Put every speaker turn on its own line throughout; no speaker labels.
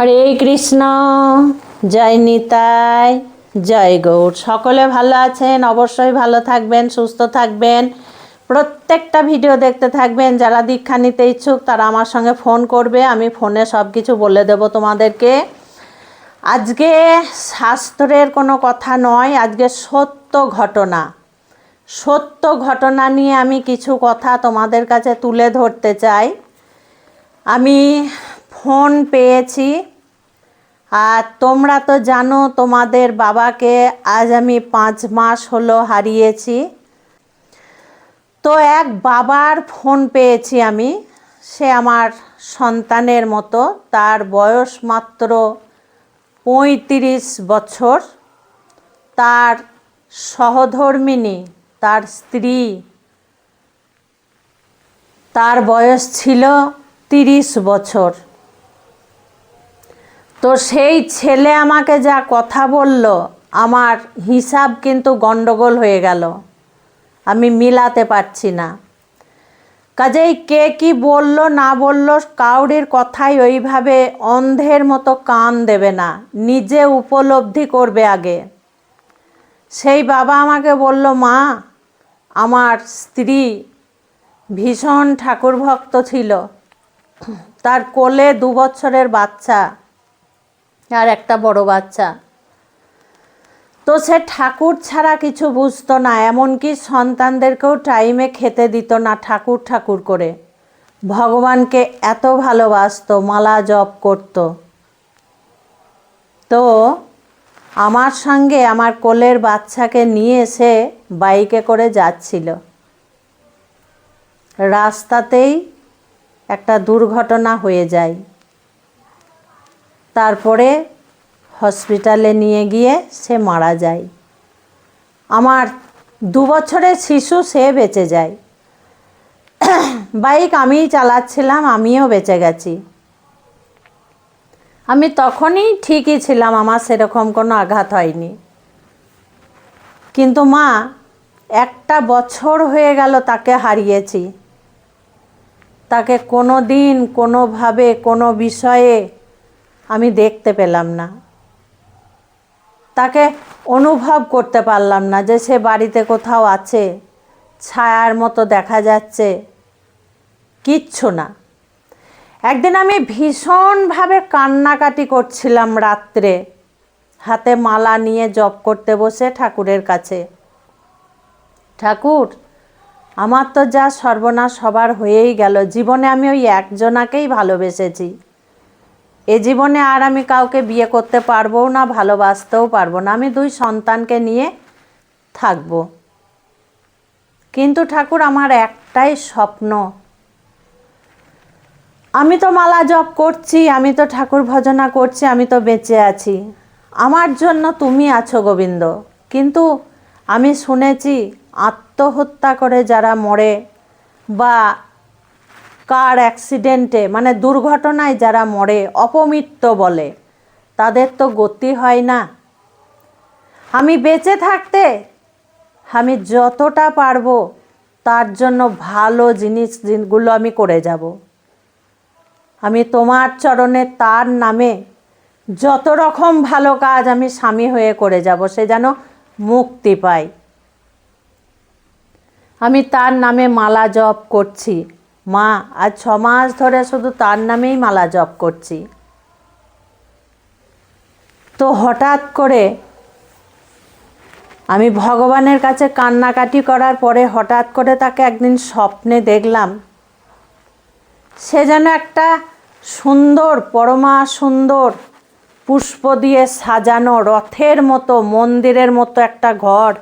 হরে কৃষ্ণ। জয় নিতাই, জয় গৌর। সকলে ভালো আছেন? অবশ্যই ভালো থাকবেন, সুস্থ থাকবেন। প্রত্যেকটা ভিডিও দেখতে থাকবেন। যারা দীক্ষা নিতে ইচ্ছুক, তারা আমার সঙ্গে ফোন করবে। আমি ফোনে সব কিছু বলে দেব তোমাদেরকে। আজকে শাস্ত্রের কোনো কথা নয়, আজকে সত্য ঘটনা। সত্য ঘটনা নিয়ে আমি কিছু কথা তোমাদের কাছে তুলে ধরতে চাই। আমি ফোন পেয়েছি। আর তোমরা তো জানো তোমাদের বাবাকে আজ আমি পাঁচ মাস হলো হারিয়েছি। তো এক বাবার ফোন পেয়েছি আমি। সে আমার সন্তানের মতো, তার বয়স মাত্র পঁয়ত্রিশ বছর। তার সহধর্মিনী, তার স্ত্রী, তার বয়স ছিল তিরিশ বছর। তো সেই ছেলে আমাকে যা কথা বলল, আমার হিসাব কিন্তু গন্ডগোল হয়ে গেল। আমি মিলাতে পারছি না। কাজেই কে কি বলল, না বলল, কাউরির কথাই ওইভাবে অন্ধের মতো কান দেবে না, নিজে উপলব্ধি করবে আগে। সেই বাবা আমাকে বলল, মা, আমার স্ত্রী ভীষণ ঠাকুর ভক্ত ছিল। তার কোলে দু বছরের বাচ্চা। আর একটা বড় বাচ্চা। তো সে ঠাকুর ছাড়া কিছু বুঝতো না, এমনকি সন্তানদেরকেও টাইমে খেতে দিত না ঠাকুর ঠাকুর করে। ভগবানকে এত ভালোবাসতো, মালা জপ করত। তো আমার সঙ্গে আমার কোলের বাচ্চাকে নিয়ে এসে বাইকে করে যাচ্ছিল। রাস্তাতেই একটা দুর্ঘটনা হয়ে যায়। তারপরে হসপিটালে নিয়ে গিয়ে সে মারা যায়। আমার দু বছরের শিশু, সে বেঁচে যায়। বাইক আমিই চালাচ্ছিলাম, আমিও বেঁচে গেছি। আমি তখনই ঠিকই ছিলাম, আমার সেরকম কোনো আঘাত হয়নি। কিন্তু মা, একটা বছর হয়ে গেল তাকে হারিয়েছি। তাকে কোনো দিন, কোনোভাবে, কোনো বিষয়ে আমি দেখতে পেলাম না। তাকে অনুভব করতে পারলাম না যে সে বাড়িতে কোথাও আছে, ছায়ার মতো দেখা যাচ্ছে, কিচ্ছু না। একদিন আমি ভীষণভাবে কান্নাকাটি করছিলাম রাত্রে, হাতে মালা নিয়ে জপ করতে বসে ঠাকুরের কাছে। ঠাকুর, আমার তো যা সর্বনাশ সবার হয়েই গেল, জীবনে আমি ওই একজনাকেই ভালোবেসেছি। এ জীবনে আর আমি কাউকে বিয়ে করতে পারব না, ভালোবাসতেও পারব না। আমি দুই সন্তানকে নিয়ে থাকব। কিন্তু ঠাকুর, আমার একটাই স্বপ্ন। আমি তো মালা জপ করছি, আমি তো ঠাকুর ভজনা করছি, আমি তো বেঁচে আছি। আমার জন্য তুমি আছো গোবিন্দ। কিন্তু আমি শুনেছি আত্মহত্যা করে যারা মরে বা কার অ্যাক্সিডেন্টে মানে দুর্ঘটনায় যারা মরে, অপমৃত্য বলে, তাদের তো গতি হয় না। আমি বেঁচে থাকতে আমি যতটা পারব, তার জন্য ভালো জিনিসগুলো আমি করে যাব। আমি তোমার চরণে, তার নামে যত রকম ভালো কাজ আমি স্বামী হয়ে করে যাব, সে যেন মুক্তি পায়। আমি তার নামে মালা জপ করছি। মা, আজ ছ মাস ধরে শুধু তার নামেই মালা জপ করছি। তো হঠাৎ করে আমি ভগবানের কাছে কান্নাকাটি করার পরে হঠাৎ করে তাকে একদিন স্বপ্নে দেখলাম। সে যেন একটা সুন্দর, পরমা সুন্দর পুষ্প দিয়ে সাজানো রথের মতো, মন্দিরের মতো একটা ঘর,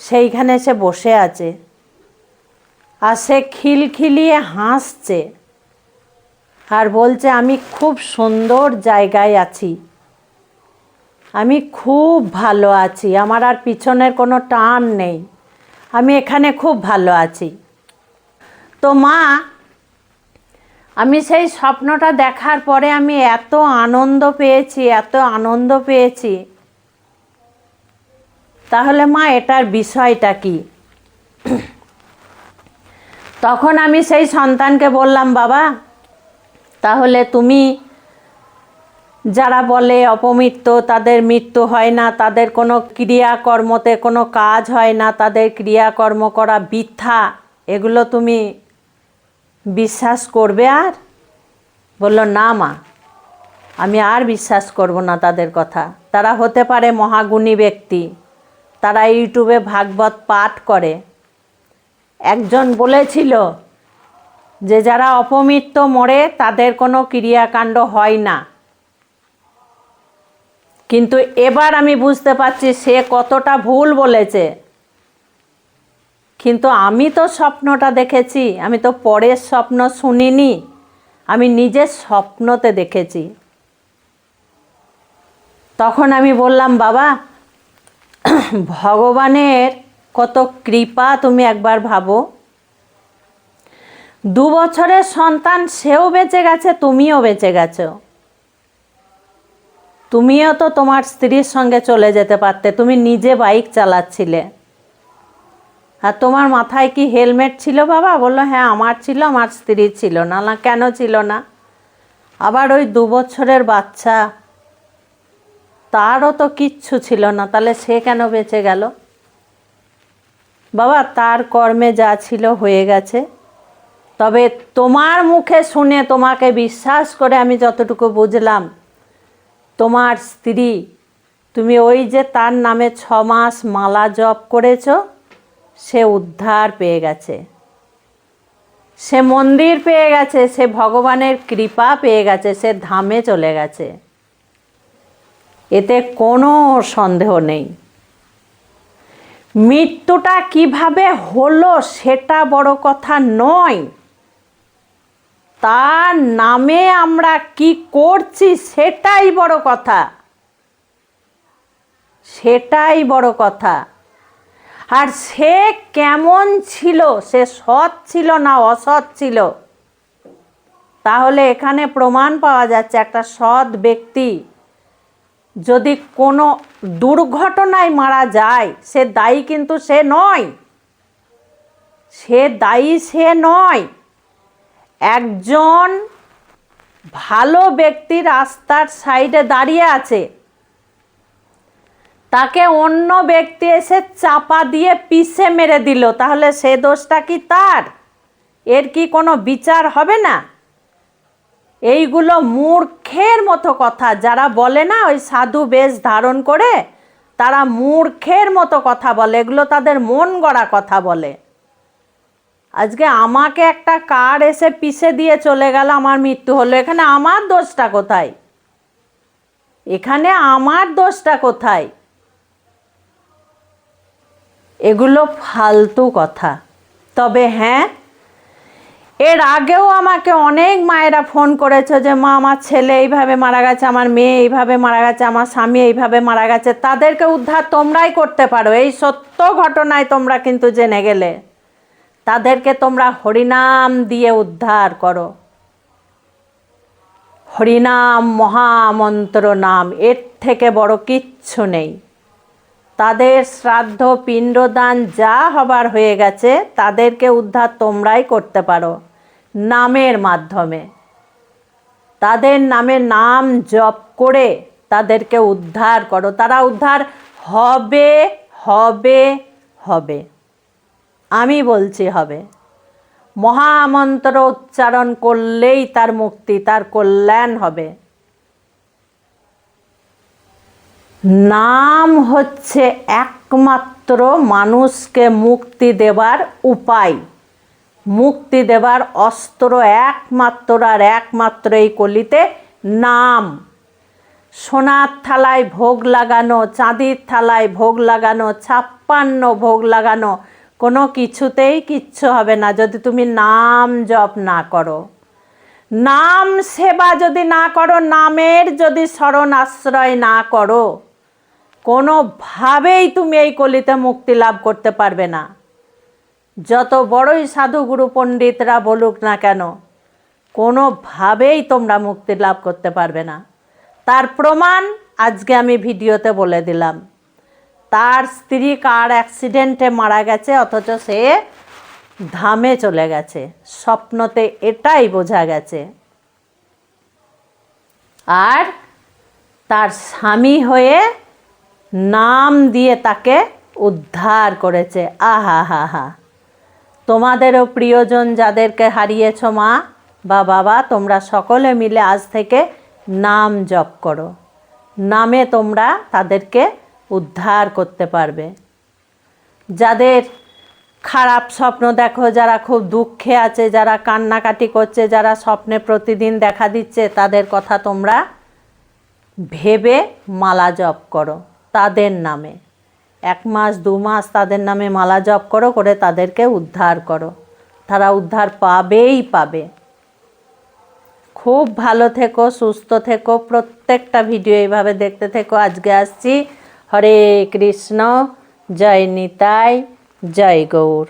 সেইখানে সে বসে আছে। আর সে খিলখিলিয়ে হাসছে আর বলছে, আমি খুব সুন্দর জায়গায় আছি। আমি খুব ভালো আছি। আমার আর পিছনের কোনো টান নেই। আমি এখানে খুব ভালো আছি। তো মা, আমি সেই স্বপ্নটা দেখার পরে আমি এত আনন্দ পেয়েছি, এত আনন্দ পেয়েছি। তাহলে মা, এটার বিষয়টা কি? তখন আমি সেই সন্তানকে বললাম, বাবা, তাহলে তুমি যারা বলে অপমৃত্যু, তাদের মৃত্যু হয় না, তাদের কোনো ক্রিয়াকর্মতে কোনো কাজ হয় না, তাদের ক্রিয়াকর্ম করা বৃথা, এগুলো তুমি বিশ্বাস করবে আর? বলল, না মা, আমি আর বিশ্বাস করব না তাদের কথা। তারা হতে পারে মহাগুণী ব্যক্তি, তারা ইউটিউবে ভাগবত পাঠ করে একজন বলেছিল যে যারা অপমৃত্য মরে তাদের কোনো ক্রিয়াকাণ্ড হয় না। কিন্তু এবার আমি বুঝতে পারছি সে কতটা ভুল বলেছে। কিন্তু আমি তো স্বপ্নটা দেখেছি, আমি তো পরের স্বপ্ন শুনিনি, আমি নিজের স্বপ্নতে দেখেছি। তখন আমি বললাম, বাবা, ভগবানের কত কৃপা তুমি একবার ভাবো। দু বছরের সন্তান সেও বেঁচে গেছে, তুমিও বেঁচে গেছো। তুমিও তো তোমার স্ত্রীর সঙ্গে চলে যেতে পারতে, তুমি নিজে বাইক চালাচ্ছিলে। আর তোমার মাথায় কি হেলমেট ছিল বাবা? বলল হ্যাঁ আমার ছিল, আমার স্ত্রীর ছিল না। না, কেন ছিল না? আবার ওই দু বছরের বাচ্চা, তারও তো কিচ্ছু ছিল না, তাহলে সে কেন বেঁচে গেল? বাবা, তার কর্মে যা ছিল হয়ে গেছে। তবে তোমার মুখে শুনে তোমাকে বিশ্বাস করে আমি যতটুকু বুঝলাম, তোমার স্ত্রী, তুমি ওই যে তার নামে ছ মাস মালা জপ করেছ, সে উদ্ধার পেয়ে গেছে। সে মন্দির পেয়ে গেছে, সে ভগবানের কৃপা পেয়ে গেছে, সে ধামে চলে গেছে। এতে কোনো সন্দেহ নেই। মৃত্যুটা কীভাবে হলো সেটা বড় কথা নয়। তার নামে আমরা কি করছি সেটাই বড় কথা। সেটাই বড় কথা। আর সে কেমন ছিল, সে সৎ ছিল না অসৎ ছিল, তাহলে এখানে প্রমাণ পাওয়া যাচ্ছে একটা সৎ ব্যক্তি যদি কোনো দুর্ঘটনায় মারা যায়। সে দায়ী কিন্তু সে নয়। সে দায়ী সে নয়। একজন ভালো ব্যক্তি রাস্তার সাইডে দাঁড়িয়ে আছে। তাকে অন্য ব্যক্তি এসে চাপা দিয়ে পিষে মেরে দিল। তাহলে সে দোষটা কি তার? এর কি কোনো বিচার হবে না? এইগুলো মূর্খের মতো কথা। যারা বলে না, ওই সাধু বেশ ধারণ করে, তারা মূর্খের মতো কথা বলে। এগুলো তাদের মন গড়া কথা বলে। আজকে আমাকে একটা কার এসে পিষে দিয়ে চলে গেল, আমার মৃত্যু হলো। এখানে আমার দোষটা কোথায়? এখানে আমার দোষটা কোথায়? এগুলো ফালতু কথা। তবে হ্যাঁ এর আগেও আমাকে অনেক মায়েরা ফোন করেছে যে, মা, আমার ছেলে এইভাবে মারা গেছে, আমার মেয়ে এইভাবে মারা গেছে, আমার স্বামী এইভাবে মারা গেছে। তাদেরকে উদ্ধার তোমরাই করতে পারো। এই সত্য ঘটনায় তোমরা কিন্তু জেনে গেলে। তাদেরকে তোমরা হরিনাম দিয়ে উদ্ধার করো। হরিনাম মহামন্ত্র নাম, এর থেকে বড় কিচ্ছু নেই। তাদের শ্রাদ্ধ, পিণ্ডদান যা হবার হয়ে গেছে, তাদেরকে উদ্ধার তোমরাই করতে পারো। নামের মাধ্যমে। তাদের নামে নাম জপ করে তাদেরকে উদ্ধার করো। তারা উদ্ধার হবে হবে হবে। আমি বলছি হবে। মহামন্ত্র উচ্চারণ করলেই তার মুক্তি, তার কল্যাণ হবে। নাম হচ্ছে একমাত্র মানুষকে মুক্তি দেবার উপায়। মুক্তি দেবার অস্ত্র একমাত্র আর একমাত্র এই কলিতে নাম। সোনার থালায় ভোগ লাগানো, চাঁদির থালায় ভোগ লাগানো, ছাপ্পান্ন ভোগ লাগানো, কোনো কিছুতেই কিচ্ছু হবে না যদি তুমি নাম জপ না করো। নাম সেবা যদি না করো, নামের যদি স্মরণ আশ্রয় না করো, কোনোভাবেই তুমি এই কলিতে মুক্তি লাভ করতে পারবে না। যত বড়ই সাধু গুরু পণ্ডিতরা বলুক না কেন, কোনোভাবেই তোমরা মুক্তি লাভ করতে পারবে না। তার প্রমাণ আজকে আমি ভিডিওতে বলে দিলাম। তার স্ত্রী কার অ্যাক্সিডেন্টে মারা গেছে, অথচ সে ধামে চলে গেছে। স্বপ্নতে এটাই বোঝা গেছে। আর তার স্বামী হয়ে নাম দিয়ে তাকে উদ্ধার করেছে। আহা, হা হা। তোমাদেরও প্রিয়জন যাদেরকে হারিয়েছ মা বা বাবা, তোমরা সকলে মিলে আজ থেকে নাম জপ করো। নামে তোমরা তাদেরকে উদ্ধার করতে পারবে। যাদের খারাপ স্বপ্ন দেখো, যারা খুব দুঃখে আছে, যারা কান্নাকাটি করছে, যারা স্বপ্নে প্রতিদিন দেখা দিচ্ছে, তাদের কথা তোমরা ভেবে মালা জপ করো তাদের নামে। এক মাস, দু মাস তাদের নামে মালা জপ করো, করে তাদেরকে উদ্ধার করো। তারা উদ্ধার পাবেই পাবে। খুব ভালো থেকো, সুস্থ থেকো, প্রত্যেকটা ভিডিও এইভাবে দেখতে থেকো। আজকে আসছি। হরে কৃষ্ণ, জয় নিতাই, জয় গৌর।